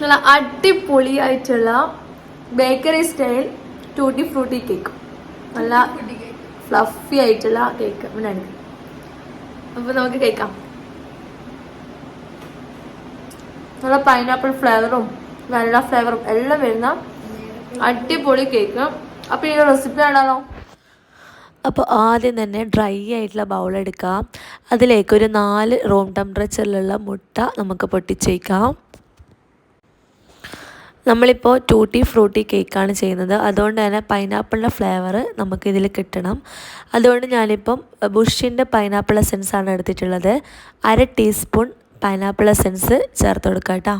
നല്ല അടിപൊളിയായിട്ടുള്ള bakery style tutti frutti cake. നല്ല ഫ്ലഫി ആയിട്ടുള്ള കേക്ക് ഇവിടെ അപ്പോൾ അപ്പൊ നമുക്ക് കേൾക്കാം. നല്ല പൈനാപ്പിൾ ഫ്ലേവറും വെള്ള ഫ്ലേവറും എല്ലാം വരുന്ന അടിപൊളി കേക്ക്. അപ്പൊ ഈ റെസിപ്പി ആണല്ലോ. അപ്പോൾ ആദ്യം തന്നെ ഡ്രൈ ആയിട്ടുള്ള ബൗൾ എടുക്കാം. അതിലേക്ക് ഒരു നാല് റൂം ടെമ്പറേച്ചറിലുള്ള മുട്ട നമുക്ക് പൊട്ടിച്ചേക്കാം. നമ്മളിപ്പോൾ ടൂട്ടി ഫ്രൂട്ടി കേക്കാണ് ചെയ്യുന്നത്. അതുകൊണ്ട് തന്നെ പൈനാപ്പിളിന്റെ ഫ്ലേവർ നമുക്കിതിൽ കിട്ടണം. അതുകൊണ്ട് ഞാനിപ്പം ബുഷിന്റെ പൈനാപ്പിൾ എസൻസ് ആണ് എടുത്തിട്ടുള്ളത്. അര ടീസ്പൂൺ പൈനാപ്പിൾ എസെൻസ് ചേർത്ത് കൊടുക്കാം കേട്ടോ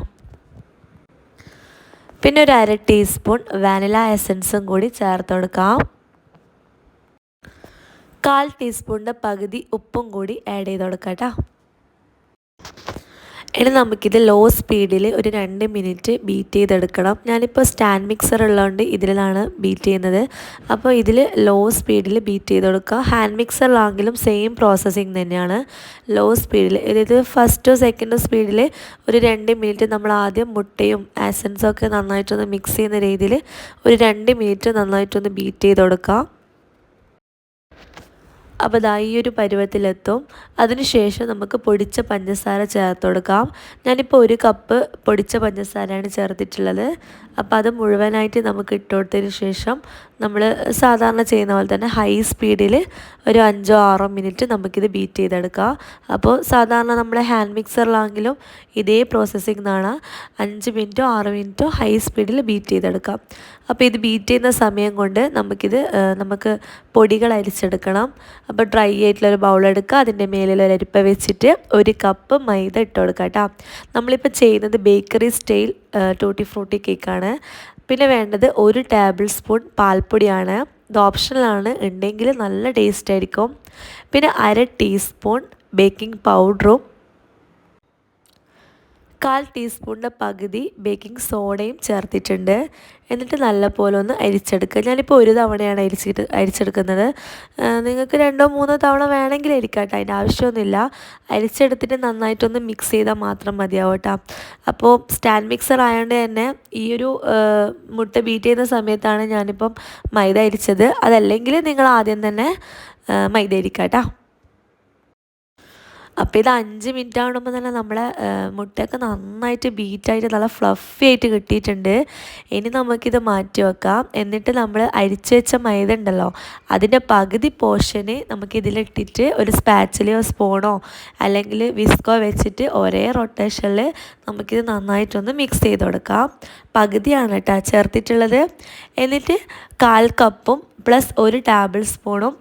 പിന്നെ ഒരു അര ടീസ്പൂൺ വാനില എസെൻസും കൂടി ചേർത്ത് കൊടുക്കാം. കാൽ ടീസ്പൂണിന്റെ പകുതി ഉപ്പും കൂടി ആഡ് ചെയ്ത് കൊടുക്കാം കേട്ടോ ഇനി നമുക്കിത് ലോ സ്പീഡിൽ ഒരു രണ്ട് മിനിറ്റ് ബീറ്റ് ചെയ്തെടുക്കണം. ഞാനിപ്പോൾ സ്റ്റാൻഡ് മിക്സർ ഉള്ളതുകൊണ്ട് ഇതിലാണ് ബീറ്റ് ചെയ്യുന്നത്. അപ്പോൾ ഇതിൽ ലോ സ്പീഡിൽ ബീറ്റ് ചെയ്ത് കൊടുക്കുക ഹാൻഡ് മിക്സറിലാണെങ്കിലും സെയിം പ്രോസസ്സിങ് തന്നെയാണ് ലോ. സ്പീഡിൽ അതായത് ഫസ്റ്റോ സെക്കൻഡോ സ്പീഡിൽ ഒരു രണ്ട് മിനിറ്റ് നമ്മൾ ആദ്യം മുട്ടയും ആസൻസും ഒക്കെ നന്നായിട്ടൊന്ന് മിക്സ് ചെയ്യുന്ന രീതിയിൽ ഒരു രണ്ട് മിനിറ്റ് നന്നായിട്ടൊന്ന് ബീറ്റ് ചെയ്ത് കൊടുക്കുക അപ്പോൾ ദാ ഈ ഒരു പരുവത്തിലെത്തും. അതിനുശേഷം നമുക്ക് പൊടിച്ച പഞ്ചസാര ചേർത്ത് കൊടുക്കാം. ഞാനിപ്പോൾ ഒരു കപ്പ് പൊടിച്ച പഞ്ചസാരയാണ് ചേർത്തിട്ടുള്ളത്. അപ്പോൾ അത് മുഴുവനായിട്ട് നമുക്ക് ഇട്ട് കൊടുത്തതിന് ശേഷം നമ്മൾ സാധാരണ ചെയ്യുന്ന പോലെ തന്നെ ഹൈ സ്പീഡിൽ ഒരു അഞ്ചോ ആറോ മിനിറ്റ് നമുക്കിത് ബീറ്റ് ചെയ്തെടുക്കാം. അപ്പോൾ സാധാരണ നമ്മുടെ ഹാൻഡ് മിക്സറിലാണെങ്കിലും ഇതേ പ്രോസസ്സിംഗ് ആണ് അഞ്ച് മിനിറ്റോ ആറ് മിനിറ്റോ ഹൈ സ്പീഡിൽ ബീറ്റ് ചെയ്തെടുക്കാം. അപ്പോൾ ഇത് ബീറ്റ് ചെയ്യുന്ന സമയം കൊണ്ട് നമുക്കിത് നമുക്ക് പൊടികൾ അരിച്ചെടുക്കണം. അപ്പോൾ ഡ്രൈ ആയിട്ടുള്ളൊരു ബൗൾ എടുക്കുക. അതിന്റെ മേലിൽ ഒരു അരിപ്പ വെച്ചിട്ട് ഒരു കപ്പ് മൈദ ഇട്ട് കൊടുക്കുക കേട്ടോ. നമ്മളിപ്പോൾ ചെയ്യുന്നത് ബേക്കറി സ്റ്റൈൽ ടൂട്ടി ഫ്രൂട്ടി കേക്കാണ് പിന്നെ വേണ്ടത് ഒരു ടേബിൾ സ്പൂൺ പാൽപ്പൊടിയാണ്. ഇത് ഓപ്ഷണലാണ് ഉണ്ടെങ്കിൽ നല്ല ടേസ്റ്റ് ആയിരിക്കും. പിന്നെ അര ടീസ്പൂൺ ബേക്കിംഗ് പൗഡറും കാൽ ടീസ്പൂണിന്റെ പകുതി ബേക്കിംഗ് സോഡയും ചേർത്തിട്ടുണ്ട്. എന്നിട്ട് നല്ലപോലെ ഒന്ന് അരിച്ചെടുക്കുക. ഞാനിപ്പോൾ ഒരു തവണയാണ് അരിച്ചിട്ട് അരിച്ചെടുക്കുന്നത്. നിങ്ങൾക്ക് രണ്ടോ മൂന്നോ തവണ വേണമെങ്കിൽ അരിക്കാം കേട്ടോ. അതിന്റെ ആവശ്യമൊന്നുമില്ല. അരിച്ചെടുത്തിട്ട് നന്നായിട്ടൊന്ന് മിക്സ് ചെയ്താൽ മാത്രം മതിയാവും കേട്ടോ. അപ്പോൾ സ്റ്റാൻഡ് മിക്സർ ആയതുകൊണ്ട് തന്നെ ഈ ഒരു മുട്ട ബീറ്റ് ചെയ്യുന്ന സമയത്താണ് ഞാനിപ്പം മൈദ അരിച്ചത്. അതല്ലെങ്കിൽ നിങ്ങൾ ആദ്യം തന്നെ മൈദ അരിക്കാം കേട്ടോ. അപ്പോൾ ഇത് അഞ്ച് മിനിറ്റ് ആകുമ്പോൾ തന്നെ നമ്മളെ മുട്ടയൊക്കെ നന്നായിട്ട് ബീറ്റായിട്ട് നല്ല ഫ്ലഫി ആയിട്ട് കിട്ടിയിട്ടുണ്ട്. ഇനി നമുക്കിത് മാറ്റി വെക്കാം. എന്നിട്ട് നമ്മൾ അരിച്ചു വെച്ച മൈദ ഉണ്ടല്ലോ അതിന്റെ പകുതി പോർഷന് നമുക്കിതിലിട്ടിട്ട് ഒരു സ്പാച്ചിലയോ സ്പൂണോ അല്ലെങ്കിൽ വിസ്കോ വെച്ചിട്ട് ഒരേ റൊട്ടേഷനിൽ നമുക്കിത് നന്നായിട്ടൊന്ന് മിക്സ് ചെയ്ത് കൊടുക്കാം. പകുതിയാണ് കേട്ടോ ചേർത്തിട്ടുള്ളത്. എന്നിട്ട് കാൽ കപ്പും പ്ലസ് ഒരു ടേബിൾ സ്പൂണും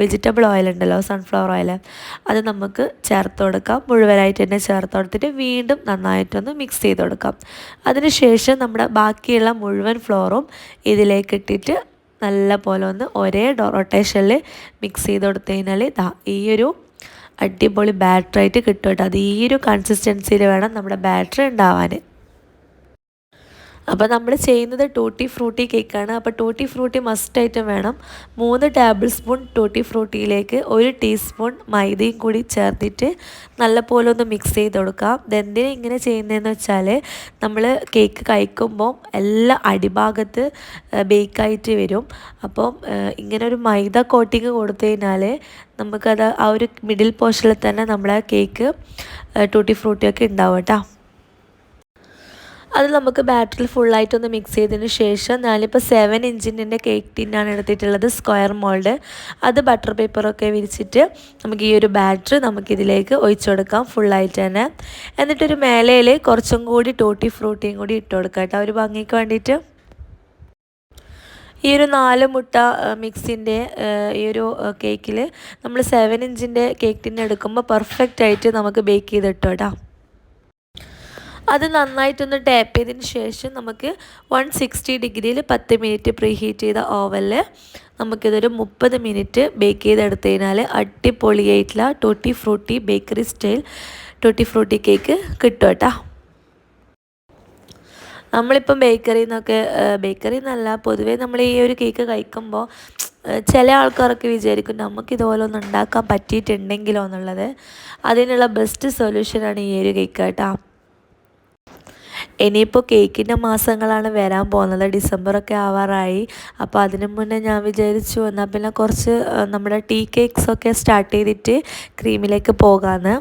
വെജിറ്റബിൾ ഓയിൽ ഉണ്ടല്ലോ സൺഫ്ലവർ ഓയിൽ അത് നമുക്ക് ചേർത്ത് കൊടുക്കാം. മുഴുവനായിട്ട് തന്നെ ചേർത്ത് കൊടുത്തിട്ട് വീണ്ടും നന്നായിട്ടൊന്ന് മിക്സ് ചെയ്ത് കൊടുക്കാം. അതിനുശേഷം നമ്മുടെ ബാക്കിയുള്ള മുഴുവൻ ഫ്ലോറും ഇതിലേക്ക് ഇട്ടിട്ട് നല്ല പോലെ ഒന്ന് ഒരേ റൊട്ടേഷനിൽ മിക്സ് ചെയ്ത് കൊടുത്തു കഴിഞ്ഞാൽ ദാ ഈയൊരു അടിപൊളി ബാറ്ററായിട്ട് കിട്ടും കേട്ടോ. അത് ഈ ഒരു കൺസിസ്റ്റൻസിയിൽ വേണം നമ്മുടെ ബാറ്ററി ഉണ്ടാവാൻ അപ്പോൾ നമ്മൾ ചെയ്യുന്നത് ടൂട്ടി ഫ്രൂട്ടി കേക്കാണ്. അപ്പോൾ ടൂട്ടി ഫ്രൂട്ടി മസ്റ്റ് ഐറ്റം വേണം. മൂന്ന് ടേബിൾ സ്പൂൺ ടൂട്ടി ഫ്രൂട്ടിയിലേക്ക് ഒരു ടീസ്പൂൺ മൈദയും കൂടി ചേർത്തിട്ട് നല്ലപോലെ ഒന്ന് മിക്സ് ചെയ്ത് കൊടുക്കാം. ഇതെന്തിനാ ഇങ്ങനെ ചെയ്യുന്നതെന്ന് വെച്ചാൽ നമ്മൾ കേക്ക് കഴിക്കുമ്പോൾ എല്ലാ അടിഭാഗത്ത് ബേക്കായിട്ട് വരും. അപ്പം ഇങ്ങനെ ഒരു മൈദ കോട്ടിങ് കൊടുത്തു കഴിഞ്ഞാൽ നമുക്കത് ആ ഒരു മിഡിൽ പോർഷനിൽ തന്നെ നമ്മളെ കേക്ക് ടൂട്ടി ഫ്രൂട്ടിയൊക്കെ ഉണ്ടാവും കേട്ടോ. അത് നമുക്ക് ബാറ്ററിൽ ഫുള്ളായിട്ടൊന്ന് മിക്സ് ചെയ്തതിന് ശേഷം ഞാനിപ്പോൾ സെവൻ ഇഞ്ചിന്റെ കേക്ക് ടിന്നാണ് എടുത്തിട്ടുള്ളത് സ്ക്വയർ മോൾഡ് അത് ബട്ടർ പേപ്പറൊക്കെ വിരിച്ചിട്ട് നമുക്ക് ഈ ഒരു ബാറ്റർ നമുക്കിതിലേക്ക് ഒഴിച്ചു കൊടുക്കാം ഫുള്ളായിട്ട് തന്നെ. എന്നിട്ടൊരു മേലയിൽ കുറച്ചും കൂടി ടോട്ടി ഫ്രൂട്ടിയും കൂടി ഇട്ട് കൊടുക്കാം കേട്ടോ. ഒരു ഭംഗിക്ക് വേണ്ടിയിട്ട്. ഈ ഒരു നാല് മുട്ട മിക്സിന്റെ ഈ ഒരു കേക്കിൽ നമ്മൾ സെവൻ ഇഞ്ചിന്റെ കേക്ക് ടിന്ന് എടുക്കുമ്പോൾ പെർഫെക്റ്റ് ആയിട്ട് നമുക്ക് ബേക്ക് ചെയ്തിട്ടോ കേട്ടോ. അത് നന്നായിട്ടൊന്ന് ടാപ്പ് ചെയ്തതിന് ശേഷം നമുക്ക് വൺ സിക്സ്റ്റി ഡിഗ്രിയിൽ പത്ത് മിനിറ്റ് പ്രീ ഹീറ്റ് ചെയ്ത ഓവനിൽ നമുക്കിതൊരു മുപ്പത് മിനിറ്റ് ബേക്ക് ചെയ്തെടുത്ത് കഴിഞ്ഞാൽ അടിപൊളിയായിട്ടുള്ള tutti frutti bakery style tutti frutti cake കിട്ടും കേട്ടോ നമ്മളിപ്പം ബേക്കറിയിൽ നിന്നൊക്കെ ബേക്കറി എന്നല്ല പൊതുവേ നമ്മൾ ഈ ഒരു കേക്ക് കഴിക്കുമ്പോൾ ചില ആൾക്കാരൊക്കെ വിചാരിക്കും നമുക്ക് ഇതുപോലെ ഒന്ന് ഉണ്ടാക്കാൻ പറ്റിയിട്ടുണ്ടെങ്കിലോ എന്നുള്ളത്. അതിനുള്ള ബെസ്റ്റ് സൊല്യൂഷനാണ് ഈ ഒരു കേക്ക് കേട്ടോ ഇനിയിപ്പോൾ കേക്കിന്റെ മാസങ്ങളാണ് വരാൻ പോകുന്നത്. ഡിസംബറൊക്കെ ആവാറായി. അപ്പോൾ അതിന് മുന്നേ ഞാൻ വിചാരിച്ചു എന്നാൽ പിന്നെ കുറച്ച് നമ്മുടെ ടീ കേക്ക്സൊക്കെ സ്റ്റാർട്ട് ചെയ്തിട്ട് ക്രീമിലേക്ക് പോകാമെന്ന്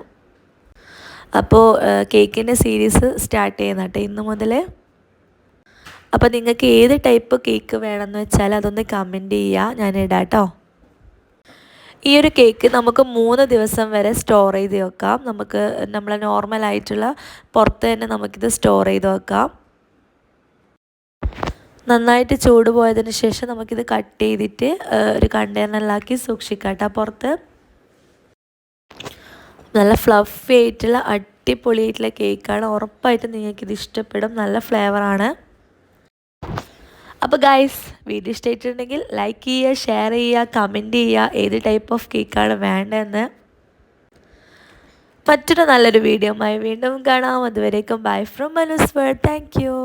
അപ്പോൾ കേക്കിന്റെ സീരീസ് സ്റ്റാർട്ട് ചെയ്യുന്ന കേട്ടോ ഇന്ന് മുതൽ അപ്പോൾ നിങ്ങൾക്ക് ഏത് ടൈപ്പ് കേക്ക് വേണമെന്ന് വെച്ചാൽ അതൊന്ന് കമന്റ് ചെയ്യുക ഞാൻ ഇടാം കേട്ടോ ഈ ഒരു കേക്ക് നമുക്ക് മൂന്ന് ദിവസം വരെ സ്റ്റോർ ചെയ്ത് വെക്കാം. നമുക്ക് നമ്മളെ നോർമലായിട്ടുള്ള പുറത്ത് തന്നെ നമുക്കിത് സ്റ്റോർ ചെയ്ത് വെക്കാം. നന്നായിട്ട് ചൂട് പോയതിന് ശേഷം നമുക്കിത് കട്ട് ചെയ്തിട്ട് ഒരു കണ്ടെയ്നറിലാക്കി സൂക്ഷിക്കാം കേട്ടോ പുറത്ത്. നല്ല ഫ്ലഫി ആയിട്ടുള്ള അടിപൊളിയായിട്ടുള്ള കേക്കാണ്. ഉറപ്പായിട്ടും നിങ്ങൾക്കിത് ഇഷ്ടപ്പെടും. നല്ല ഫ്ലേവറാണ് അപ്പോൾ ഗൈസ് വീഡിയോ ഇഷ്ടമായിട്ടുണ്ടെങ്കിൽ ലൈക്ക് ചെയ്യുക ഷെയർ ചെയ്യുക കമന്റ് ചെയ്യുക. ഏത് ടൈപ്പ് ഓഫ് കേക്കാണ് വേണ്ടതെന്ന് മറ്റൊരു നല്ലൊരു വീഡിയോയുമായി വീണ്ടും കാണാം. അതുവരേക്കും bye from Manu's world thank you